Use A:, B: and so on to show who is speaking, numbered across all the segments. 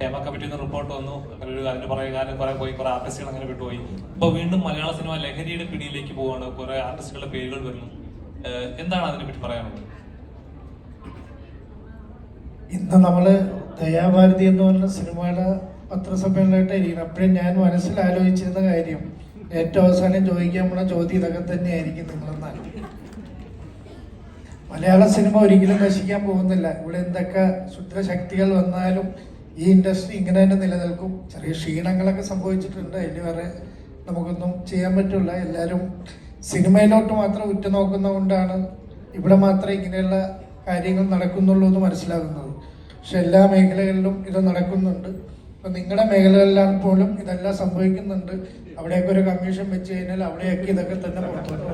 A: ഹേമ കമ്മിറ്റിയിൽ നിന്ന് റിപ്പോർട്ട് വന്നു. അതിന് ഒരു കാലം കുറെ പോയി കുറെ ആർട്ടിസ്റ്റുകൾ അങ്ങനെ വിട്ടുപോയി. ഇപ്പൊ വീണ്ടും മലയാള സിനിമ ലഹരിയുടെ പിടിയിലേക്ക് പോവാണ്. കുറെ ആർട്ടിസ്റ്റുകളുടെ പേരുകൾ വരുന്നു. എന്താണ് അതിനെ പറ്റി പറയാനുള്ളത്?
B: ഇന്ന് നമ്മൾ ദയാഭാരതി എന്ന് പറഞ്ഞ സിനിമയുടെ പത്രസമ്മേളനമായിട്ട് ഇരിക്കുന്നത് അപ്പോഴും ഞാൻ മനസ്സിൽ ആലോചിച്ചിരുന്ന കാര്യം ഏറ്റവും അവസാനം ചോദിക്കാൻ പോണ ചോദ്യം ഇതൊക്കെ തന്നെയായിരിക്കും നിങ്ങളെന്നാൽ മലയാള സിനിമ ഒരിക്കലും നശിക്കാൻ പോകുന്നില്ല. ഇവിടെ എന്തൊക്കെ ശുദ്രശക്തികൾ വന്നാലും ഈ ഇൻഡസ്ട്രി ഇങ്ങനെ തന്നെ നിലനിൽക്കും. ചെറിയ ക്ഷീണങ്ങളൊക്കെ സംഭവിച്ചിട്ടുണ്ട്. അതിന് വേറെ നമുക്കൊന്നും ചെയ്യാൻ പറ്റില്ല. എല്ലാവരും സിനിമയിലോട്ട് മാത്രം ഉറ്റുനോക്കുന്നതുകൊണ്ടാണ് ഇവിടെ മാത്രമേ ഇങ്ങനെയുള്ള കാര്യങ്ങൾ നടക്കുന്നുള്ളൂ എന്ന് മനസ്സിലാകുന്നത്. പക്ഷെ എല്ലാ മേഖലകളിലും ഇത് നടക്കുന്നുണ്ട്. ഇപ്പം നിങ്ങളുടെ മേഖലകളിലാണ് പോലും ഇതെല്ലാം സംഭവിക്കുന്നുണ്ട്. അവിടെയൊക്കെ ഒരു കമ്മീഷൻ വെച്ച് കഴിഞ്ഞാൽ അവിടെയൊക്കെ ഇതൊക്കെ തന്നെ പുറത്തോട്ട്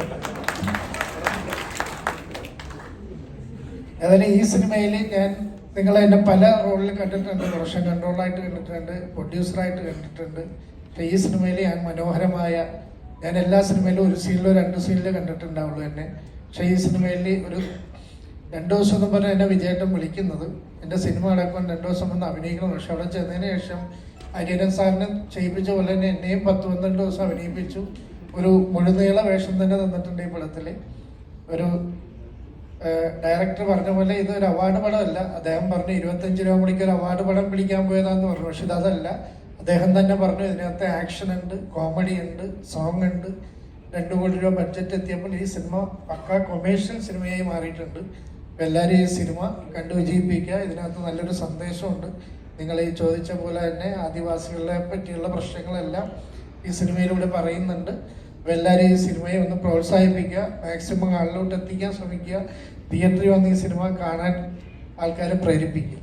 B: ഏതായാലും ഈ സിനിമയിൽ ഞാൻ നിങ്ങളെ എന്നെ പല റോളിൽ കണ്ടിട്ടുണ്ട്. പ്രൊഡക്ഷൻ കൺട്രോളായിട്ട് കണ്ടിട്ടുണ്ട്. പ്രൊഡ്യൂസറായിട്ട് കണ്ടിട്ടുണ്ട്. പക്ഷേ ഈ സിനിമയിൽ ഞാൻ മനോഹരമായ ഞാൻ എല്ലാ സിനിമയിലും ഒരു സീനിലോ രണ്ട് സീനിലോ കണ്ടിട്ടുണ്ടാവുള്ളൂ എന്നെ. പക്ഷേ ഈ സിനിമയിൽ ഒരു രണ്ടു ദിവസം എന്ന് പറഞ്ഞാൽ എന്നെ വിജയേട്ടൻ വിളിക്കുന്നത്. എന്റെ സിനിമ അടക്കം രണ്ടു ദിവസം വന്ന് അഭിനയിക്കണം പക്ഷെ അവിടെ ചെന്നതിന് ശേഷം അരിയരൻ സാറിനെ ചെയ്യിപ്പിച്ച പോലെ തന്നെ എന്നെയും പത്ത് പന്ത്രണ്ട് ദിവസം അഭിനയിപ്പിച്ചു. ഒരു മുഴുനീള വേഷം തന്നെ തന്നിട്ടുണ്ട് ഈ പടത്തിൽ ഒരു ഡയറക്ടർ പറഞ്ഞ പോലെ ഇത് ഒരു അവാർഡ് പടമല്ല. അദ്ദേഹം പറഞ്ഞു ഇരുപത്തഞ്ച് രൂപ മണിക്ക് ഒരു അവാർഡ് പടം പിടിക്കാൻ പോയതാന്ന് പറഞ്ഞു. പക്ഷെ ഇതല്ല അദ്ദേഹം തന്നെ പറഞ്ഞു ഇതിനകത്ത് ആക്ഷൻ ഉണ്ട് കോമഡി ഉണ്ട് സോങ് ഉണ്ട്. രണ്ടു കോടി രൂപ ബഡ്ജറ്റ് എത്തിയപ്പോൾ ഈ സിനിമ പക്ക കൊമേഴ്ഷ്യൽ സിനിമയായി മാറിയിട്ടുണ്ട്. അപ്പോൾ എല്ലാവരും ഈ സിനിമ കണ്ടു വിജയിപ്പിക്കുക. ഇതിനകത്ത് നല്ലൊരു സന്ദേശമുണ്ട്. നിങ്ങൾ ഈ ചോദിച്ച പോലെ തന്നെ ആദിവാസികളെ പറ്റിയുള്ള പ്രശ്നങ്ങളെല്ലാം ഈ സിനിമയിലൂടെ പറയുന്നുണ്ട്. അപ്പോൾ എല്ലാവരും ഈ സിനിമയെ ഒന്ന് പ്രോത്സാഹിപ്പിക്കുക മാക്സിമം ആളിലോട്ട് എത്തിക്കാൻ ശ്രമിക്കുക തിയേറ്ററിൽ വന്ന് ഈ സിനിമ കാണാൻ ആൾക്കാരെ പ്രേരിപ്പിക്കുക.